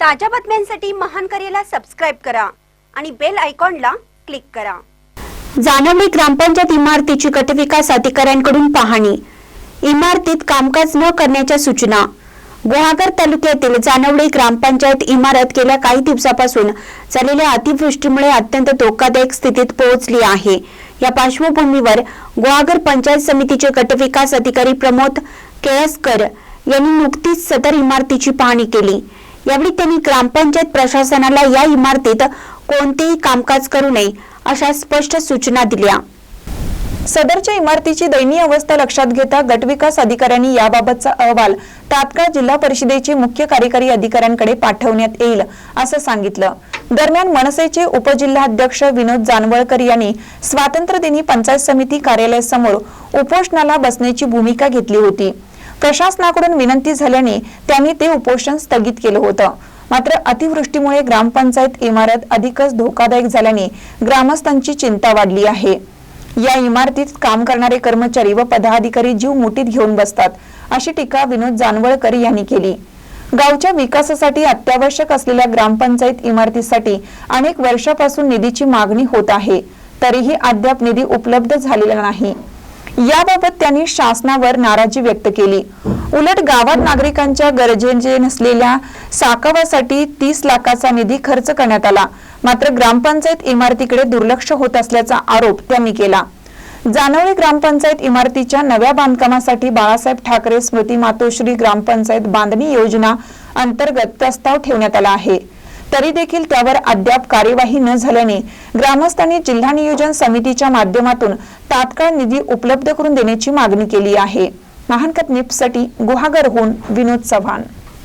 ताज्या बातम्यांसाठी महान करेला सबस्क्राईब करा आणि बेल आयकॉनला क्लिक करा. जानवली ग्रामपंचायत इमारतीची गटविकास अधिकाऱ्यांकडून पाहणी. इमारतीत कामकाज न करण्याच्या सूचना. गुहागर तालुक्यातील जानवडी ग्रामपंचायत इमारत गेल्या काही दिवसापासून झालेल्या अतिवृष्टीमुळे अत्यंत धोकादायक स्थितीत पोहोचली आहे. या पार्श्वभूमीवर गुहागर पंचायत समितीचे गटविकास अधिकारी प्रमोद केळसकर यांनी नुकतीच सदर इमारतीची पाहणी केली. यावेळी त्यांनी ग्रामपंचायत प्रशासनाला या इमारतीत कोणतेही कामकाज करू नये अशा स्पष्ट सूचना दिल्या. सदरच्या इमारतीची दयनीय अवस्था लक्षात घेता गटविकास अधिकाऱ्यांनी याबाबतचा अहवाल तात्काळ जिल्हा परिषदेचे मुख्य कार्यकारी अधिकाऱ्यांकडे पाठवण्यात येईल असं सांगितलं. दरम्यान मनसेचे उपजिल्हाध्यक्ष विनोद जानवळकर यांनी स्वातंत्र्यदिनी पंचायत समिती कार्यालयासमोर उपोषणाला बसण्याची भूमिका घेतली होती. प्रशासनाकडून विनंती झाल्याने त्यांनी ते उपोषण स्थगित केलं होतं. मात्र अतिवृष्टीमुळे ग्रामपंचायत इमारत अधिकच धोकादायक झाल्याने ग्रामस्थांची चिंता वाढली आहे. या इमारतीत काम करणारे कर्मचारी व पदाधिकारी जीव मुठीत घेऊन बसतात अशी टीका विनोद जानवळकर यांनी केली. गावच्या विकासासाठी अत्यावश्यक असलेल्या ग्रामपंचायत इमारतीसाठी अनेक वर्षापासून निधीची मागणी होत आहे तरीही अद्याप निधी उपलब्ध झालेला नाही. याबाबत त्यांनी शासनावर नाराजी व्यक्त केली. उलट गावात नागरिकांच्या गरजेचे नसलेल्या साकावासाठी तीस लाखाचा निधी खर्च करण्यात आला. मात्र ग्रामपंचायत इमारतीकडे दुर्लक्ष होत असल्याचा आरोप त्यांनी केला. जानवळी ग्रामपंचायत इमारतीच्या नव्या बांधकामासाठी बाळासाहेब ठाकरे स्मृती मातोश्री ग्रामपंचायत बांधणी योजना अंतर्गत प्रस्ताव ठेवण्यात आला आहे. तरी देखील त्यावर अद्याप कार्यवाही न झाल्याने ग्रामस्थांनी जिल्हा नियोजन समितीच्या माध्यमातून तात्काळ निधी उपलब्ध करून देण्याची मागणी केली आहे. महानकत निपसाठी गुहागरहून विनोद चव्हाण.